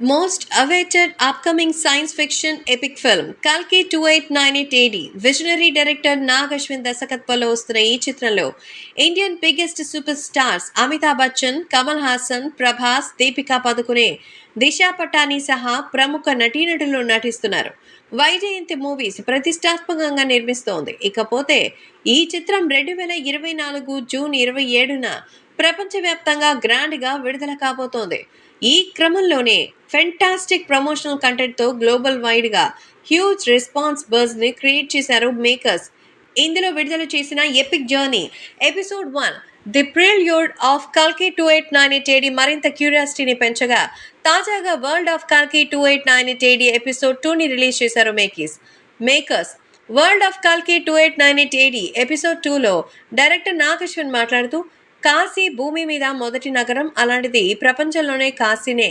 Most awaited upcoming science fiction epic film కల్కి two eight nine eight AD visionary director Nag Ashwin దర్శకత్వంలో వస్తున్న ఈ చిత్రంలో Indian biggest superstars Amitabh Bachchan Kamal Haasan Prabhas Deepika Padukone Disha Patani సహా ప్రముఖ నటీనటులు నటిస్తున్నారు. Vyjayanthi movies ప్రతిష్టాత్మకంగా నిర్మిస్తోంది. ఇకపోతే ఈ చిత్రం రెండు వేల ఇరవై నాలుగు జూన్ ఇరవై ఏడున ప్రపంచవ్యాప్తంగా గ్రాండ్గా విడుదల కాబోతోంది. ఈ క్రమంలోనే ఫెంటాస్టిక్ ప్రమోషనల్ కంటెంట్తో గ్లోబల్ వైడ్గా హ్యూజ్ రెస్పాన్స్ బర్స్ని క్రియేట్ చేశారు మేకర్స్ ఇందులో విడుదల చేసిన epic journey episode one the prelude of కల్కి two eight nine eight AD మరింత క్యూరియాసిటీని పెంచగా తాజాగా వరల్డ్ ఆఫ్ కల్కి two eight nine eight AD episode టూని రిలీజ్ చేశారు మేకీస్ మేకర్స్ వరల్డ్ ఆఫ్ కల్కి two eight nine eight AD episode టూలో డైరెక్టర్ నాగశ్వన్ మాట్లాడుతూ కాశీ భూమి మీద మొదటి నగరం అలాంటిది. ప్రపంచంలోనే కాశీనే.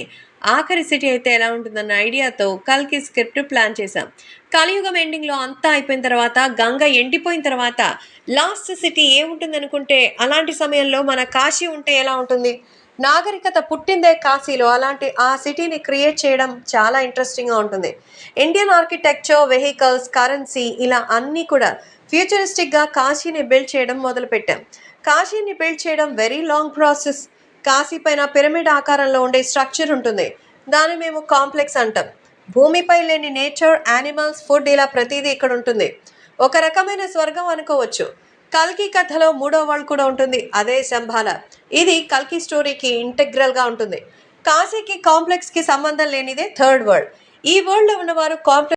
ఆఖరి సిటీ అయితే ఎలా ఉంటుందన్న ఐడియాతో కల్కి స్క్రిప్ట్ ప్లాన్ చేశాం. కలియుగం ఎండింగ్లో అంతా అయిపోయిన తర్వాత గంగ ఎండిపోయిన తర్వాత లాస్ట్ సిటీ ఏముంటుంది అనుకుంటే అలాంటి సమయంలో మన కాశీ ఉంటే ఎలా ఉంటుంది? నాగరికత పుట్టిందే కాశీలో. అలాంటి ఆ సిటీని క్రియేట్ చేయడం చాలా ఇంట్రెస్టింగ్గా ఉంటుంది. ఇండియన్ ఆర్కిటెక్చర్ వెహికల్స్ కరెన్సీ ఇలా అన్నీ కూడా ఫ్యూచరిస్టిక్గా కాశీని బిల్డ్ చేయడం మొదలుపెట్టాం. కాశీని బిల్డ్ చేయడం వెరీ లాంగ్ ప్రాసెస్. కాశీ పైన పిరమిడ్ ఆకారంలో ఉండే స్ట్రక్చర్ ఉంటుంది. దాన్ని మేము కాంప్లెక్స్ అంటాం. భూమిపై లేని నేచర్ యానిమల్స్ ఫుడ్ ఇలా ప్రతిదీ ఇక్కడ ఉంటుంది. ఒక రకమైన స్వర్గం అనుకోవచ్చు. కల్కి కథలో మూడో వరల్డ్ కూడా ఉంటుంది. అదే శంభాల ఇది కల్కి స్టోరీకి ఇంటెగ్రల్గా ఉంటుంది. కాశీకి కాంప్లెక్స్కి సంబంధం లేనిదే థర్డ్ వరల్డ్. ఈ వరల్డ్లో ఉన్నవారు కాంప్లెక్స్